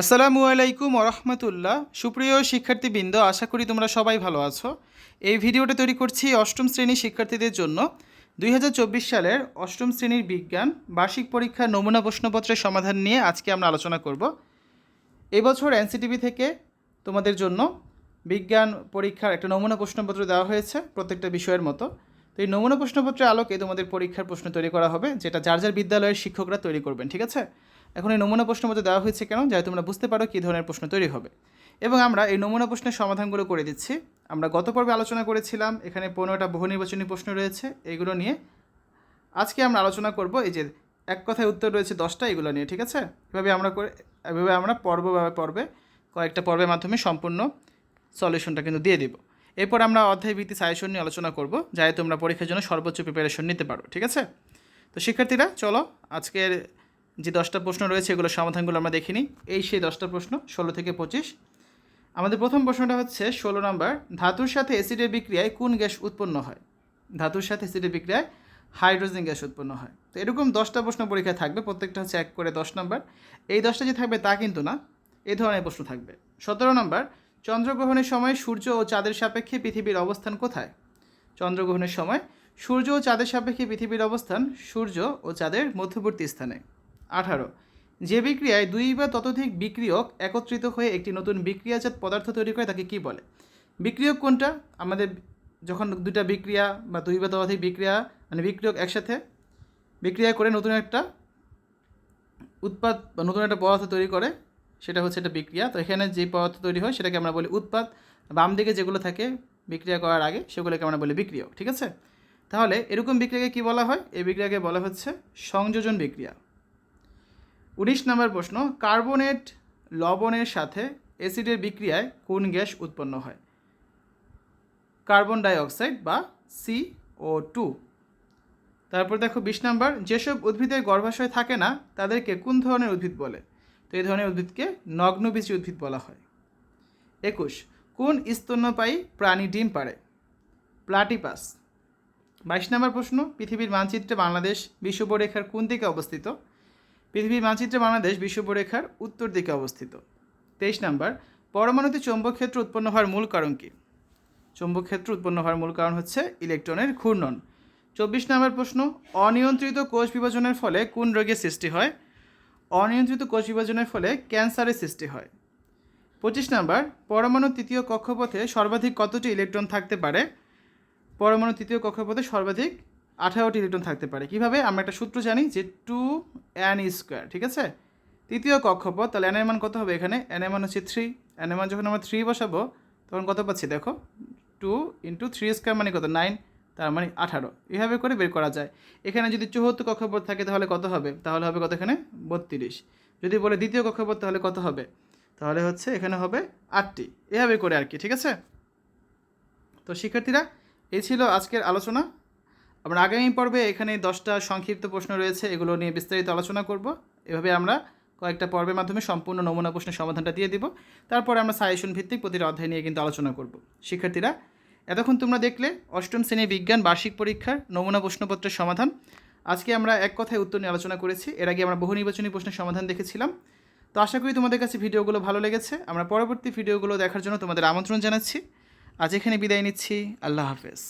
আসসালামু আলাইকুম ওরহমতুল্লাহ। সুপ্রিয় শিক্ষার্থীবৃন্দ, আশা করি তোমরা সবাই ভালো আছো। এই ভিডিওটা তৈরি করছি অষ্টম শ্রেণির শিক্ষার্থীদের জন্য। দুই হাজার চব্বিশ সালের অষ্টম শ্রেণির বিজ্ঞান, বার্ষিক পরীক্ষার নমুনা প্রশ্নপত্রের সমাধান নিয়ে আজকে আমরা আলোচনা করব। এবছর এনসিটিভি থেকে তোমাদের জন্য বিজ্ঞান পরীক্ষার একটা নমুনা প্রশ্নপত্র দেওয়া হয়েছে, প্রত্যেকটা বিষয়ের মতো। তো এই নমুনা প্রশ্নপত্রের আলোকে তোমাদের পরীক্ষার প্রশ্ন তৈরি করা হবে, যেটা যার যার বিদ্যালয়ের শিক্ষকরা তৈরি করবেন, ঠিক আছে? এখন এই নমুনা প্রশ্নপত্র দেওয়া হয়েছে কেন? যাতে তোমরা বুঝতে পারো কী ধরনের প্রশ্ন তৈরি হবে। এবং আমরা এই নমুনা প্রশ্নের সমাধানগুলো করে দিচ্ছি। আমরা গত পর্বে আলোচনা করেছিলাম, এখানে পনেরোটা বহু নির্বাচনী প্রশ্ন রয়েছে, এগুলো নিয়ে। আজকে আমরা আলোচনা করব, এই যে এক কথায় উত্তর রয়েছে দশটা, এগুলো নিয়ে, ঠিক আছে? এভাবে আমরা করে, এভাবে আমরা পর্ব বা পর্বে কয়েকটা পর্বের মাধ্যমে সম্পূর্ণ সলিউশনটা কিন্তু দিয়ে দিব। এরপর আমরা অধ্যায় ভিত্তি সাজেশন নিয়ে আলোচনা করব, যাতে তোমরা পরীক্ষার জন্য সর্বোচ্চ প্রিপারেশন নিতে পারো, ঠিক আছে? তো শিক্ষার্থীরা, চলো আজকের যে দশটা প্রশ্ন রয়েছে, এগুলোর সমাধানগুলো আমরা দেখিনি। এই সেই দশটা প্রশ্ন, ষোলো থেকে পঁচিশ। আমাদের প্রথম প্রশ্নটা হচ্ছে, ষোলো নম্বর, ধাতুর সাথে অ্যাসিডের বিক্রিয়ায় কোন গ্যাস উৎপন্ন হয়? ধাতুর সাথে অ্যাসিডের বিক্রিয়ায় হাইড্রোজেন গ্যাস উৎপন্ন হয়। তো এরকম দশটা প্রশ্ন পরীক্ষায় থাকবে, প্রত্যেকটা হচ্ছে এক করে দশ নম্বর। এই দশটা যে থাকবে তা কিন্তু না এই ধরনের প্রশ্ন থাকবে। সতেরো নম্বর, চন্দ্রগ্রহণের সময় সূর্য ও চাঁদের সাপেক্ষে পৃথিবীর অবস্থান কোথায়? চন্দ্রগ্রহণের সময় সূর্য ও চাঁদের সাপেক্ষে পৃথিবীর অবস্থান সূর্য ও চাঁদের মধ্যবর্তী স্থানে। আঠারো। যে বিক্রিয়ায় দুই বা ততোধিক বিক্রিয়ক একত্রিত হয়ে একটি নতুন বিক্রিয়াজাত পদার্থ তৈরি করে তাকে কী বলে? বিক্রিয়ক কোনটা? আমাদের যখন দুইটা বিক্রিয়া বা দুই বা ততোধিক বিক্রিয়া মানে বিক্রিয়ক একসাথে বিক্রিয়া করে নতুন একটা উৎপাদ বা নতুন একটা পদার্থ তৈরি করে, সেটা হচ্ছে একটা বিক্রিয়া। তো এখানে যে পদার্থ তৈরি হয় সেটাকে আমরা বলি উৎপাদ। বাম দিকে যেগুলো থাকে বিক্রিয়া করার আগে সেগুলোকে আমরা বলি বিক্রিয়ক, ঠিক আছে? তাহলে এরকম বিক্রিয়াকে কী বলা হয়? এই বিক্রিয়াকে বলা হচ্ছে সংযোজন বিক্রিয়া। উনিশ নম্বর প্রশ্ন, কার্বনেট লবণের সাথে অ্যাসিডের বিক্রিয়ায় কোন গ্যাস উৎপন্ন হয়? কার্বন ডাই অক্সাইড বা সি ও টু। তারপর দেখো বিশ নম্বর, যেসব উদ্ভিদের গর্ভাশয় থাকে না, তাদেরকে কোন ধরনের উদ্ভিদ বলে? তো এই ধরনের উদ্ভিদকে নগ্নবীজী উদ্ভিদ বলা হয়। একুশ, কোন স্তন্যপায়ী প্রাণী ডিম পারে প্লাটিপাস। বাইশ নম্বর প্রশ্ন, পৃথিবীর মানচিত্রে বাংলাদেশ বিশ্ববরেখার কোন দিকে অবস্থিত? পৃথিবীর মানচিত্রে বাংলাদেশ বিশ্ববরেখার উত্তর দিকে অবস্থিত। তেইশ নম্বর, পরমাণুতে চৌম্বক ক্ষেত্র উৎপন্ন হওয়ার মূল কারণ কী? চৌম্বক ক্ষেত্র উৎপন্ন হওয়ার মূল কারণ হচ্ছে ইলেকট্রনের ঘূর্ণন। চব্বিশ নম্বর প্রশ্ন, অনিয়ন্ত্রিত কোষ বিভাজনের ফলে কোন রোগের সৃষ্টি হয়? অনিয়ন্ত্রিত কোষ বিভাজনের ফলে ক্যান্সারের সৃষ্টি হয়। পঁচিশ নম্বর পরমাণু তৃতীয় কক্ষপথে সর্বাধিক কতটি ইলেকট্রন থাকতে পারে? পরমাণু তৃতীয় কক্ষপথে সর্বাধিক আঠারোটি ইলেকট্রন থাকতে পারে। কীভাবে? আমরা একটা সূত্র জানি যে টু এন স্কোয়ার, ঠিক আছে? তৃতীয় কক্ষপথ, তাহলে এনের মান কত হবে এখানে? এনের মান হচ্ছে থ্রি এনের মান যখন আমরা থ্রি বসাবো, তখন কত পাচ্ছি? দেখো টু ইন্টু থ্রি স্কোয়ার মানে কত? নাইন তার মানে আঠারো। এভাবে করে বের করা যায়। এখানে যদি চৌহত্তর কক্ষপথ থাকে, তাহলে কত হবে? তাহলে হবে কত এখানে? বত্রিশ। যদি বলে দ্বিতীয় কক্ষপথ, তাহলে কত হবে? তাহলে হচ্ছে এখানে হবে আটটি। এভাবে করে আর কি, ঠিক আছে? তো শিক্ষার্থীরা, এই ছিল আজকের আলোচনা। আমরা আগামী পর্বে এখানে দশটা সংক্ষিপ্ত প্রশ্ন রয়েছে, এগুলো নিয়ে বিস্তারিত আলোচনা করব। এভাবে আমরা কয়েকটা পর্বের মাধ্যমে সম্পূর্ণ নমুনা প্রশ্নের সমাধানটা দিয়ে দিব। তারপরে আমরা সাজেশন ভিত্তিক প্রতিটা অধ্যায় নিয়ে কিন্তু আলোচনা করব। শিক্ষার্থীরা, এতক্ষণ তোমরা দেখলে অষ্টম শ্রেণির বিজ্ঞান বার্ষিক পরীক্ষার নমুনা প্রশ্নপত্রের সমাধান। আজকে আমরা এক কথায় উত্তর নিয়ে আলোচনা করেছি। এর আগে আমরা বহু নির্বাচনী প্রশ্নের সমাধান দেখেছিলাম। তো আশা করি তোমাদের কাছে ভিডিওগুলো ভালো লেগেছে। আমরা পরবর্তী ভিডিওগুলো দেখার জন্য তোমাদের আমন্ত্রণ জানাচ্ছি। আজ এখানে বিদায় নিচ্ছি। আল্লাহ হাফেজ।